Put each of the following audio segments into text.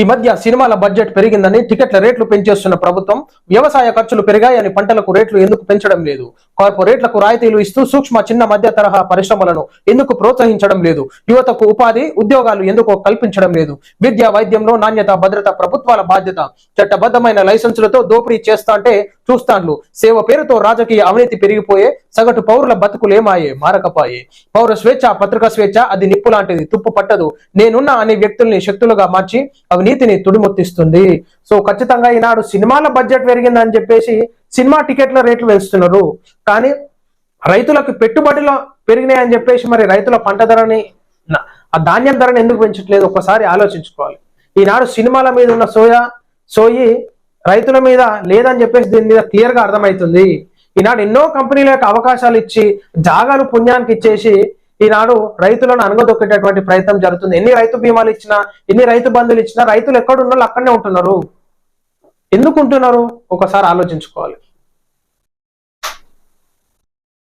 ఈ మధ్య సినిమాల బడ్జెట్ పెరిగిందని టికెట్ల రేట్లు పెంచేస్తున్న ప్రభుత్వం వ్యవసాయ ఖర్చులు పెరిగాయని పంటలకు రేట్లు ఎందుకు పెంచడం లేదు? కార్పొరేట్లకు రాయితీలు ఇస్తూ సూక్ష్మ చిన్న మధ్య తరహా పరిశ్రమలను ఎందుకు ప్రోత్సహించడం లేదు? యువతకు ఉపాధి ఉద్యోగాలు ఎందుకు కల్పించడం లేదు? విద్య వైద్యంలో నాణ్యత భద్రత ప్రభుత్వాల బాధ్యత చట్టబద్ధమైన లైసెన్సులతో దోపిడీ చేస్తాంటే చూస్తాండ్లు. సేవ పేరుతో రాజకీయ అవినీతి పెరిగిపోయే సగటు పౌరుల బతుకులేమాయే? మారకపాయే. పౌర స్వేచ్ఛ పత్రికా స్వేచ్ఛ అది నిప్పు లాంటిది తుప్పు పట్టదు. నేనున్నా అనే వ్యక్తుల్ని శక్తులుగా మార్చి అవి అవినీతిని తుడిమొత్తిస్తుంది సో ఖచ్చితంగా ఈనాడు సినిమాల బడ్జెట్ పెరిగిందని చెప్పేసి సినిమా టికెట్ల రేట్లు పెంచుతున్నారు. కానీ రైతులకు పెట్టుబడులు పెరిగినాయని చెప్పేసి మరి రైతుల పంట ధరని ఆ ధాన్యం ధరని ఎందుకు పెంచట్లేదు? ఒకసారి ఆలోచించుకోవాలి. ఈనాడు సినిమాల మీద ఉన్న సోయా సోయి రైతుల మీద లేదని చెప్పేసి దీని మీద క్లియర్గా అర్థమవుతుంది. ఈనాడు ఎన్నో కంపెనీలకు అవకాశాలు ఇచ్చి జాగాలు పుణ్యానికి ఇచ్చేసి ఈనాడు రైతులను అనగదొక్కేటటువంటి ప్రయత్నం జరుగుతుంది. ఎన్ని రైతు బీమాలు ఇచ్చినా ఎన్ని రైతు బంధువులు ఇచ్చినా రైతులు ఎక్కడ అక్కడనే ఉంటున్నారు. ఎందుకు ఉంటున్నారు? ఒకసారి ఆలోచించుకోవాలి.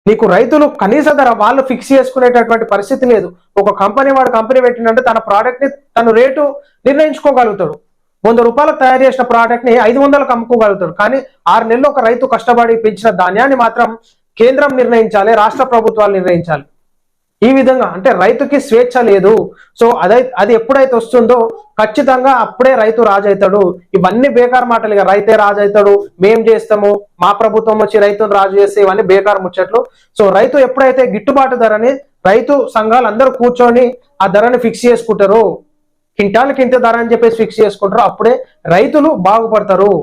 నీకు రైతులు కనీస ధర వాళ్ళు ఫిక్స్ చేసుకునేటటువంటి పరిస్థితి లేదు. ఒక కంపెనీ వాడు కంపెనీ పెట్టినంటే తన ప్రోడక్ట్ని తను రేటు నిర్ణయించుకోగలుగుతాడు. వంద రూపాయలకు తయారు చేసిన ప్రోడక్ట్ని ఐదు వందలకు అమ్ముకోగలుగుతాడు. కానీ ఆరు నెలలు ఒక రైతు కష్టపడి పెంచిన ధాన్యాన్ని మాత్రం కేంద్రం నిర్ణయించాలి రాష్ట్ర ప్రభుత్వాలు నిర్ణయించాలి. ఈ విధంగా అంటే రైతుకి స్వేచ్ఛ లేదు. సో అదై అది ఎప్పుడైతే వస్తుందో ఖచ్చితంగా అప్పుడే రైతు రాజు అవుతాడు ఇవన్నీ బేకార్ మాటలు ఇక రైతే రాజు అవుతాడు మేం చేస్తాము మా ప్రభుత్వం వచ్చి రైతును రాజు చేస్తే ఇవన్నీ బేకార్ ముచ్చట్లు. సో రైతు ఎప్పుడైతే గిట్టుబాటు ధరని రైతు సంఘాలు అందరూ కూర్చొని ఆ ధరని ఫిక్స్ చేసుకుంటారు కింటాలకి ఇంత ధర అని చెప్పేసి ఫిక్స్ చేసుకుంటారు అప్పుడే రైతులు బాగుపడతారు.